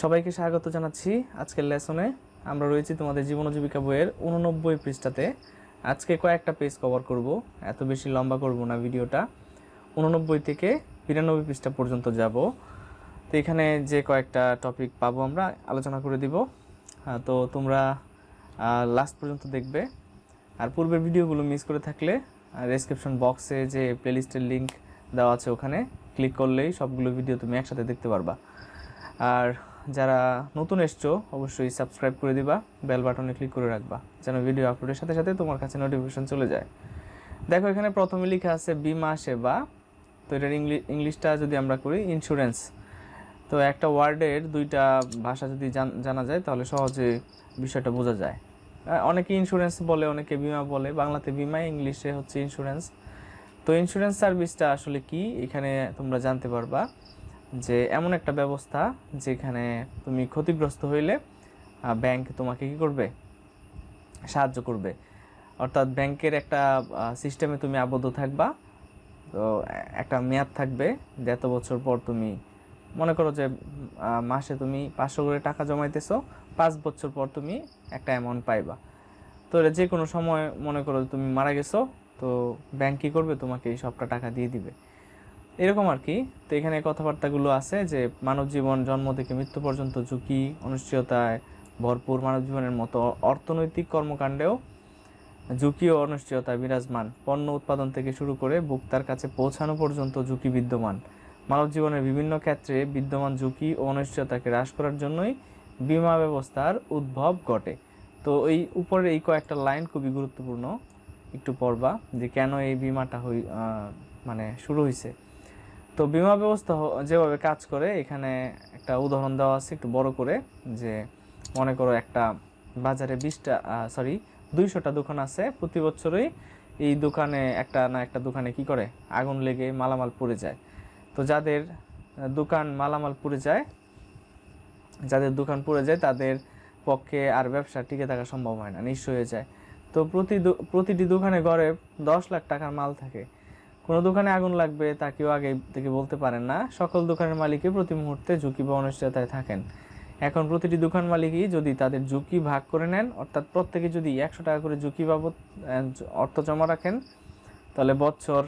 সবাইকে স্বাগত জানাচ্ছি আজকের লেসনে। আমরা রয়েছি তোমাদের জীবন জীবিকা বইয়ের উননব্বই পৃষ্ঠাতে। আজকে কয়েকটা পেজ কভার করব। এত বেশি লম্বা করব না ভিডিওটা। উননব্বই থেকে বিরানব্বই পৃষ্ঠা পর্যন্ত যাব। তো এখানে যে কয়েকটা টপিক পাবো আমরা, আলোচনা করে দিব। তো তোমরা লাস্ট পর্যন্ত দেখবে। আর পূর্বের ভিডিওগুলো মিস করে থাকলে ডেসক্রিপশন বক্সে যে প্লেলিস্টের লিঙ্ক দেওয়া আছে ওখানে ক্লিক করলেই সবগুলো ভিডিও তুমি একসাথে দেখতে পারবা। আর যারা নতুন এসছো, অবশ্যই সাবস্ক্রাইব করে দিবা বেল বাটনে ক্লিক করে রাখবা, যেন ভিডিও আপলোডের সাথে সাথে তোমার কাছে নোটিফিকেশন চলে যায়। দেখো, এখানে প্রথমে লেখা আছে বিমা সেবা। তো এটার ইংলি- ইংলিশটা যদি আমরা করি ইন্স্যুরেন্স তো একটা ওয়ার্ডের দুইটা ভাষা যদি জানা যায়, তাহলে সহজে বিষয়টা বোঝা যায়। অনেকে ইন্স্যুরেন্স বলে, অনেকে বিমা বলে। বাংলাতে বিমা, ইংলিশে হচ্ছে ইন্স্যুরেন্স তো ইন্স্যুরেন্স সার্ভিসটা আসলে কি? এখানে তোমরা জানতে পারবা। যে এমন একটা ব্যবস্থা যেখানে তুমি ক্ষতিগ্রস্ত হইলে ব্যাংক তোমাকে কি করবে? সাহায্য করবে। অর্থাৎ ব্যাংকের একটা সিস্টেমে তুমি আবদ্ধ থাকবা। তো একটা মেয়াদ থাকবে এত বছর পর তুমি, মনে করো যে মাসে তুমি পাঁচশো করে টাকা জমাইতেছো, পাঁচ বছর পর তুমি একটা অ্যামাউন্ট পাইবা। তো যে কোনো সময় মনে করো তুমি মারা গেছো, তো ব্যাংক কী করবে? তোমাকে এই সবটা টাকা দিয়ে দিবে। এরকম আর কি। তো এখানে কথাবার্তাগুলো আছে যে মানব জীবন জন্ম থেকে মৃত্যু পর্যন্ত ঝুঁকি, অনিশ্চয়তায় ভরপুর মানব জীবনের মতো অর্থনৈতিক কর্মকাণ্ডেও ঝুঁকি ও অনিশ্চয়তা বিরাজমান। পণ্য উৎপাদন থেকে শুরু করে ভোক্তার কাছে পৌঁছানো পর্যন্ত ঝুঁকি বিদ্যমান। মানব জীবনের বিভিন্ন ক্ষেত্রে বিদ্যমান ঝুঁকি ও অনিশ্চয়তাকে হ্রাস করার জন্যই বিমা ব্যবস্থার উদ্ভব ঘটে। তো এই উপরের এই কয়েকটা লাইন খুবই গুরুত্বপূর্ণ। একটু পড়বা যে কেন এই বিমাটা হই মানে শুরু হয়েছে তো বিমা ব্যবস্থা যেভাবে কাজ করে, এখানে একটা উদাহরণ দেওয়া আছে একটু বড় করে, যে মনে করো একটা বাজারে বিশটা সরি দুইশোটা দোকান আছে, প্রতি বছরই এই দোকানে একটা না একটা দোকানে কি করে? আগুন লেগে মালামাল পুড়ে যায়। তো যাদের দোকান মালামাল পুড়ে যায়, যাদের দোকান পুড়ে যায়, তাদের পক্ষে আর ব্যবসা টিকে থাকা সম্ভব হয় না নিঃস্ব হয়ে যায়। তো প্রতি প্রতিটি দোকানে গড়ে দশ লাখ টাকার মাল থাকে। কোনো দোকানে আগুন লাগবে তা কেউ আগে থেকে বলতে পারেন না। সকল দোকানের মালিকই প্রতি মুহূর্তে ঝুঁকি বা অনিশ্চয়তায় থাকেন। এখন প্রতিটি দোকান মালিকই যদি তাদের ঝুঁকি ভাগ করে নেন, অর্থাৎ প্রত্যেকে যদি একশো টাকা করে ঝুঁকি বাবদ অর্থ জমা রাখেন, তাহলে বছর,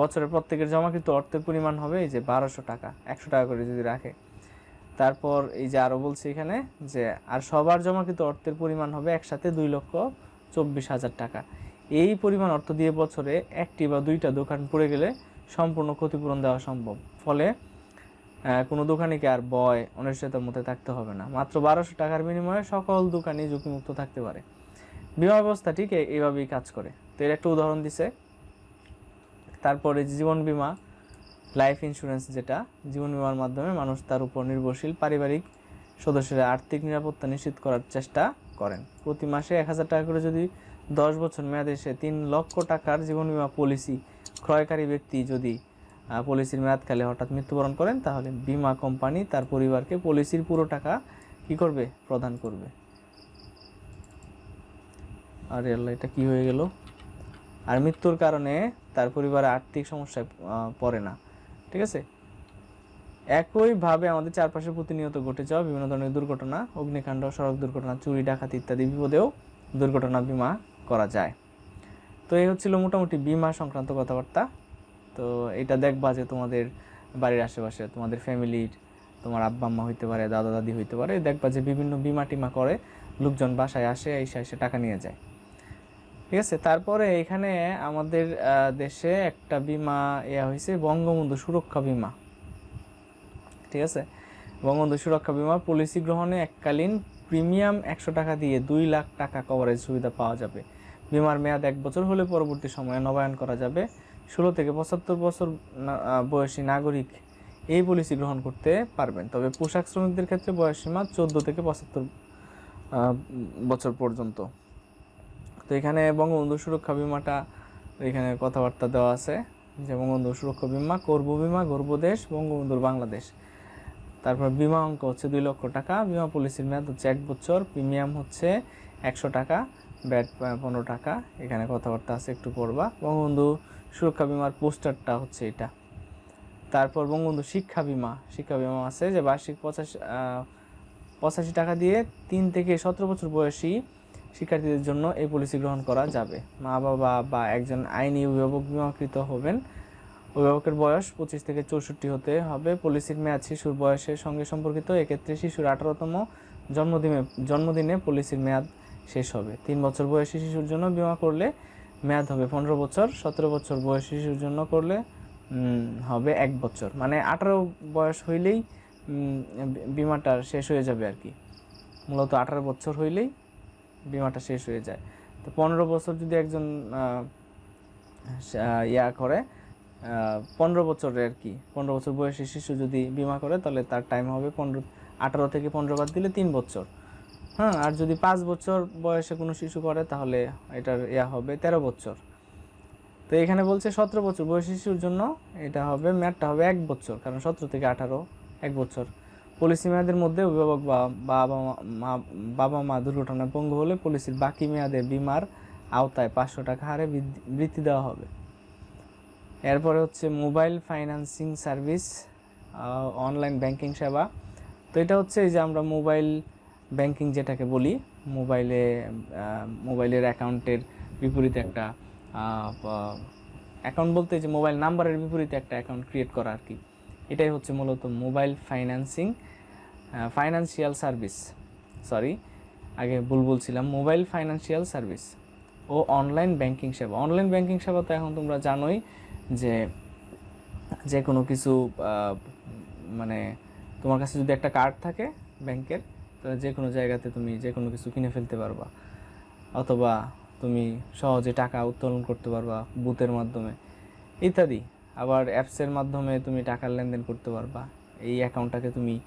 বছরের প্রত্যেকের জমাকৃত অর্থের পরিমাণ হবে এই যে বারোশো টাকা, একশো টাকা করে যদি রাখে। তারপর এই যে আরও বলছে এখানে যে, আর সবার জমাকৃত অর্থের পরিমাণ হবে একসাথে দুই লক্ষ চব্বিশ হাজার টাকা। এই পরিমাণ অর্থ দিয়ে বছরে একটি বা দুইটা দোকান পড়ে গেলে সম্পূর্ণ ক্ষতিপূরণ দেওয়া সম্ভব। ফলে কোনো দোকানিকে আর বয় অনিশ্চয়তার মধ্যে থাকতে হবে না। মাত্র বারোশো টাকার বিনিময়ে সকল দোকানই ঝুঁকিমুক্ত থাকতে পারে। বিমা ব্যবস্থা ঠিক এইভাবেই কাজ করে। তো এর একটা উদাহরণ দিছে। তারপরে জীবন বীমা, লাইফ ইন্স্যুরেন্স যেটা, জীবন বীমার মাধ্যমে মানুষ তার উপর নির্ভরশীল পারিবারিক সদস্যরা আর্থিক নিরাপত্তা নিশ্চিত করার চেষ্টা করেন। প্রতি মাসে এক হাজার টাকা করে যদি দশ বছর মেয়াদে সে তিন লক্ষ টাকার জীবন বীমা পলিসি ক্রয়কারী ব্যক্তি যদি পলিসির মেয়াদকালে হঠাৎ মৃত্যুবরণ করেন, তাহলে বীমা কোম্পানি তার পরিবারকে পলিসির পুরো টাকা কি করবে? প্রদান করবে। আরে আল্লাহ, এটা কি হয়ে গেল? আর মৃত্যুর কারণে তার পরিবারে আর্থিক সমস্যায় পড়ে না। ঠিক আছে? একইভাবে আমাদের চারপাশে প্রতিনিয়ত ঘটে যাওয়া বিভিন্ন ধরনের দুর্ঘটনা, অগ্নিকাণ্ড, সড়ক দুর্ঘটনা, চুরি, ডাকাতি ইত্যাদি বিপদেও দুর্ঘটনা, বীমা করা যায়। তো এই হচ্ছিল মোটামুটি বীমা সংক্রান্ত কথাবার্তা। তো এটা দেখবা যে তোমাদের বাড়ির আশেপাশে তোমাদের ফ্যামিলির তোমার আব্বা আম্মা হইতে পারে, দাদা দাদি হইতে পারে, দেখবা যে বিভিন্ন বিমা টিমা করে লোকজন বাসায় আসে, এসে এসে টাকা নিয়ে যায়। ঠিক আছে? তারপরে এখানে আমাদের দেশে একটা বিমা ইয়া হয়েছে বঙ্গবন্ধু সুরক্ষা বিমা। ঠিক আছে? বঙ্গবন্ধু সুরক্ষা বিমা পলিসি গ্রহণে এককালীন প্রিমিয়াম একশো টাকা দিয়ে দুই লাখ টাকা কভারেজ সুবিধা পাওয়া যাবে। বিমার মেয়াদ এক বছর হলে পরবর্তী সময়ে নবায়ন করা যাবে। ষোলো থেকে পঁচাত্তর বছর বয়সী নাগরিক এই পলিসি গ্রহণ করতে পারবেন। তবে পোশাক শ্রমিকদের ক্ষেত্রে বয়সসীমা চোদ্দ থেকে পঁচাত্তর বছর পর্যন্ত। তো এখানে বঙ্গবন্ধু সুরক্ষা বিমাটা এখানে কথাবার্তা দেওয়া আছে যে বঙ্গবন্ধু সুরক্ষা বিমা করব বিমা গর্বদেশ বঙ্গবন্ধুর বাংলাদেশ। তারপর বিমা অঙ্ক হচ্ছে দুই লক্ষ টাকা, বিমা পলিসির মেয়াদ হচ্ছে এক বছর, প্রিমিয়াম হচ্ছে একশো টাকা। ব্যাট পনেরো টাকা। এখানে কথাবার্তা আছে, একটু পড়বা। বঙ্গবন্ধু সুরক্ষা বিমার পোস্টারটা হচ্ছে এটা। তারপর বঙ্গবন্ধু শিক্ষা বিমা। শিক্ষা বিমা আছে যে বার্ষিক পঁচাশি পঁচাশি টাকা দিয়ে তিন থেকে সতেরো বছর বয়সী শিক্ষার্থীদের জন্য এই পলিসি গ্রহণ করা যাবে। মা, বাবা বা একজন আইনি অভিভাবক বিমাকৃত হবেন। অভিভাবকের বয়স পঁচিশ থেকে চৌষট্টি হতে হবে। পলিসির মেয়াদ শিশুর বয়সের সঙ্গে সম্পর্কিত। এক্ষেত্রে শিশুর আঠারোতম জন্মদিনে জন্মদিনে পলিসির মেয়াদ শেষ হবে। তিন বছর বয়সী শিশুর জন্য বিমা করলে মেয়াদ হবে পনেরো বছর, সতেরো বছর বয়সী শিশুর জন্য করলে হবে এক বছর। মানে আঠারো বয়স হইলেই বিমাটা শেষ হয়ে যাবে আর কি। মূলত আঠারো বছর হইলেই বিমাটা শেষ হয়ে যায়। তো পনেরো বছর যদি একজন ইয়া করে পনেরো বছরের আর কি, পনেরো বছর বয়সী শিশু যদি বিমা করে, তাহলে তার টাইম হবে পনেরো, আঠারো থেকে পনেরো বাদ দিলে তিন বছর। হ্যাঁ আর যদি পাঁচ বছর বয়সে কোনো শিশু করে, তাহলে এটার ইয়া হবে তেরো বছর। তো এখানে বলছে সতেরো বছর বয়সী শিশুর জন্য এটা হবে মেয়াদটা হবে এক বছর, কারণ সতেরো থেকে আঠারো, এক বছর। পলিসি মেয়াদের মধ্যে অভিভাবক বা, বাবা মা- বাবা মা দুর্ঘটনায় পঙ্গু হলে পলিসির বাকি মেয়াদে বিমার আওতায় পাঁচশো টাকা হারে বৃত্তি দেওয়া হবে। এরপরে হচ্ছে mobile financing service online banking সেবা। তো এটা হচ্ছে এই যে আমরা মোবাইল ব্যাংকিং যেটাকে বলি, মোবাইলে মোবাইলের অ্যাকাউন্টের বিপরীতে একটা অ্যাকাউন্ট বলতে যে মোবাইল নাম্বারের বিপরীতে একটা অ্যাকাউন্ট ক্রিয়েট করা আর কি। এটাই হচ্ছে মূলত mobile financing financial service. Sorry, আগে ভুল বলছিলাম, মোবাইল ফাইন্যান্সিয়াল সার্ভিস ও অনলাইন ব্যাংকিং সেবা। অনলাইন ব্যাংকিং সেবা তো এখন তোমরা জানোই যে যে কোনো কিছু মানে তোমার কাছে যদি একটা কার্ড থাকে ব্যাংকের যে কোনো জায়গাতে তুমি যে কোনো কিছু কিনে ফেলতে পারবা। অথবা তুমি সহজে টাকা উত্তোলন করতে পারবা বুথের মাধ্যমে। ইত্যাদি। আবার অ্যাপসের মাধ্যমে তুমি টাকার লেনদেন করতে পারবা। এই অ্যাকাউন্টটাকে তুমি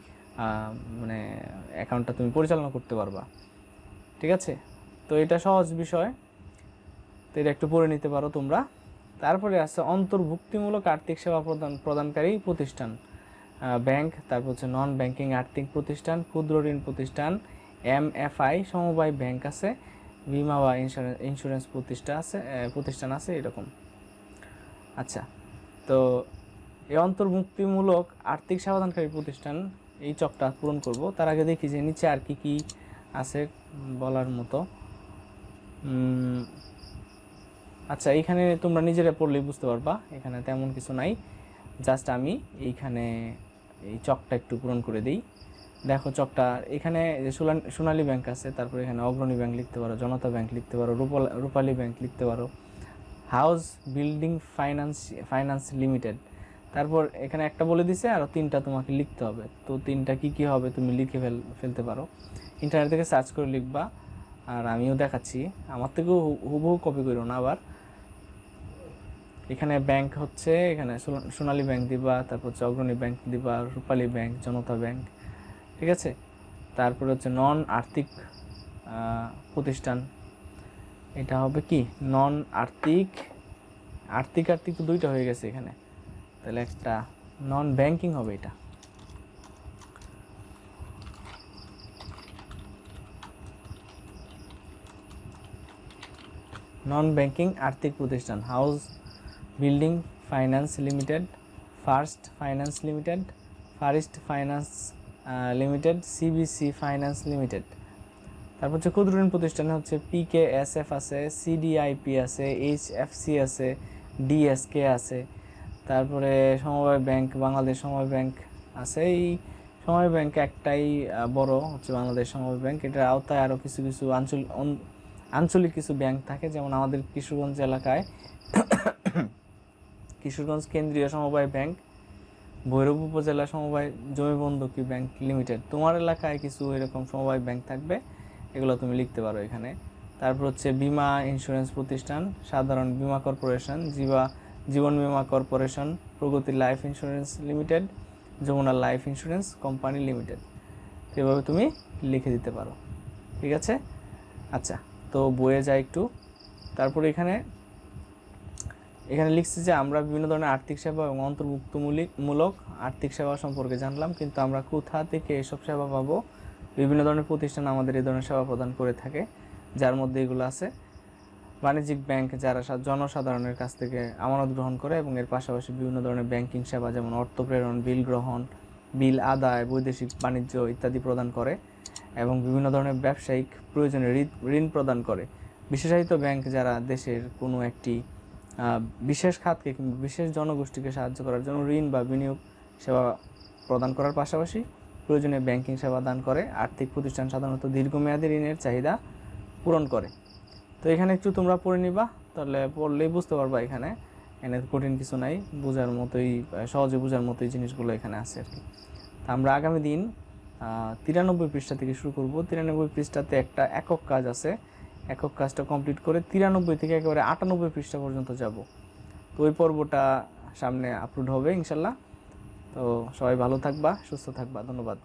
মানে অ্যাকাউন্টটা তুমি পরিচালনা করতে পারবা। ঠিক আছে? তো এটা সহজ বিষয়। তো এটা একটু পড়ে নিতে পারো তোমরা। তারপরে আছে অন্তর্ভুক্তিমূলক আর্থিক সেবা প্রদান, প্রদানকারী প্রতিষ্ঠান। ব্যাংক তারপর হচ্ছে নন ব্যাংকিং আর্থিক প্রতিষ্ঠান, ক্ষুদ্র ঋণ প্রতিষ্ঠান আই সমবায় ব্যাংক আছে, বিমা বা ইন্স্যুরেন্স ইন্স্যুরেন্স প্রতিষ্ঠান আছে প্রতিষ্ঠান আছে, এরকম। আচ্ছা তো এই অন্তর্ভুক্তিমূলক আর্থিক সেবাদানকারী প্রতিষ্ঠান, এই চকটা পূরণ করব। তার আগে দেখি যে নিচে আর কি কি আছে বলার মতো। আচ্ছা এইখানে তোমরা নিজেরা পড়লেই বুঝতে পারবা, এখানে তেমন কিছু নাই। জাস্ট আমি এইখানে এই চকটা একটু পূরণ করে দিই। দেখো চকটা, এখানে সোনালী ব্যাংক আছে, তারপর এখানে অগ্রণী ব্যাংক লিখতে পারো, জনতা ব্যাংক লিখতে পারো, রূপাল- রূপালী ব্যাংক লিখতে পারো, house building finance finance limited. তারপর এখানে একটা বলে দিছে আরও তিনটা তোমাকে লিখতে হবে। তো তিনটা কি কি হবে তুমি লিখে ফেল, ফেলতে পারো। ইন্টারনেট থেকে সার্চ করে লিখবা, আর আমিও দেখাচ্ছি। আমার থেকেও হুবহু কপি করো না আবার। এখানে ব্যাংক হচ্ছে, এখানে সোনা- সোনালী ব্যাংক দিবা, তারপর হচ্ছে অগ্রণী ব্যাংক দিবা, রূপালী ব্যাংক, জনতা ব্যাংক, ঠিক আছে? তারপরে হচ্ছে নন আর্থিক প্রতিষ্ঠান। এটা হবে কি? নন আর্থিক আর্থিক আর্থিক তো দুইটা হয়ে গেছে এখানে। তাহলে একটা নন ব্যাংকিং হবে এটা। নন ব্যাংকিং আর্থিক প্রতিষ্ঠান house building finance limited, first finance limited, first finance limited CBC finance limited. তারপর হচ্ছে ক্ষুদ্র ঋণ প্রতিষ্ঠানে হচ্ছে এফ আছে সিডিআইপি আছে এইচএফসি আছে ডিএসকে আছে। তারপরে সমবায় ব্যাংক, বাংলাদেশ সমবায় ব্যাংক আছে। এই সমবায় ব্যাংক একটাই বড় হচ্ছে বাংলাদেশ সমবায় ব্যাংক। এটার আওতায় আরও কিছু কিছু আঞ্চলিক আঞ্চলিক কিছু ব্যাংক থাকে, যেমন আমাদের কিশোরগঞ্জ এলাকায় কিশোরগঞ্জ কেন্দ্রীয় সমবায় ব্যাংক, ভৈরব উপজেলা সমবায় জমি বন্ধকি ব্যাংক লিমিটেড। তোমার এলাকায় কিছু এরকম সমবায় ব্যাংক থাকবে? এগুলো তুমি লিখতে পারো এখানে। তারপর হচ্ছে বিমা ইন্স্যুরেন্স প্রতিষ্ঠান, সাধারণ বিমা কর্পোরেশন, জীবা, জীবন বিমা corporation, Pragati life insurance limited, Jamuna life insurance company limited. এভাবে তুমি লিখে দিতে পারো। ঠিক আছে? আচ্ছা তো বইয়ে যায় একটু। তারপরে এখানে এখানে লিখছে যে আমরা বিভিন্ন ধরনের আর্থিক সেবা এবং অন্তর্ভুক্তমূলিকমূলক আর্থিক সেবা সম্পর্কে জানলাম, কিন্তু আমরা কোথা থেকে এসব সেবা পাবো? বিভিন্ন ধরনের প্রতিষ্ঠান আমাদের এই ধরনের সেবা প্রদান করে থাকে, যার মধ্যে এগুলো আছে। বাণিজ্যিক ব্যাংক যারা জনসাধারণের কাছ থেকে আমানত গ্রহণ করে এবং এর পাশাপাশি বিভিন্ন ধরনের ব্যাংকিং সেবা যেমন অর্থ প্রেরণ, বিল গ্রহণ, বিল আদায়, বৈদেশিক বাণিজ্য ইত্যাদি প্রদান করে এবং বিভিন্ন ধরনের ব্যবসায়িক প্রয়োজনে ঋণ- প্রদান করে। বিশেষায়িত ব্যাংক যারা দেশের কোনো একটি বিশেষ খাতকে কিংবা বিশেষ জনগোষ্ঠীকে সাহায্য করার জন্য ঋণ বা বিনিয়োগ সেবা প্রদান করার পাশাপাশি প্রয়োজনীয় ব্যাংকিং সেবা দান করে, আর্থিক প্রতিষ্ঠান সাধারণত দীর্ঘমেয়াদী ঋণের চাহিদা পূরণ করে। তো এখানে একটু তোমরা পড়ে নিবা, তাহলে পড়লেই বুঝতে পারবা এখানে। এখানে কঠিন কিছু নাই, বোঝার মতোই, সহজে বোঝার মতোই জিনিসগুলো এখানে আছে আর কি। তা আমরা আগামী দিন তিরানব্বই পৃষ্ঠা থেকে শুরু করব। তিরানব্বই পৃষ্ঠাতে একটা একক কাজ আছে একক কাজটা কমপ্লিট করে তিরানব্বই থেকে একেবারে আটানব্বই পৃষ্ঠা পর্যন্ত যাব। তো ওই পর্বটা সামনে আপলোড হবে ইনশাল্লাহ। তো সবাই ভালো থাকবা, সুস্থ থাকবা, ধন্যবাদ।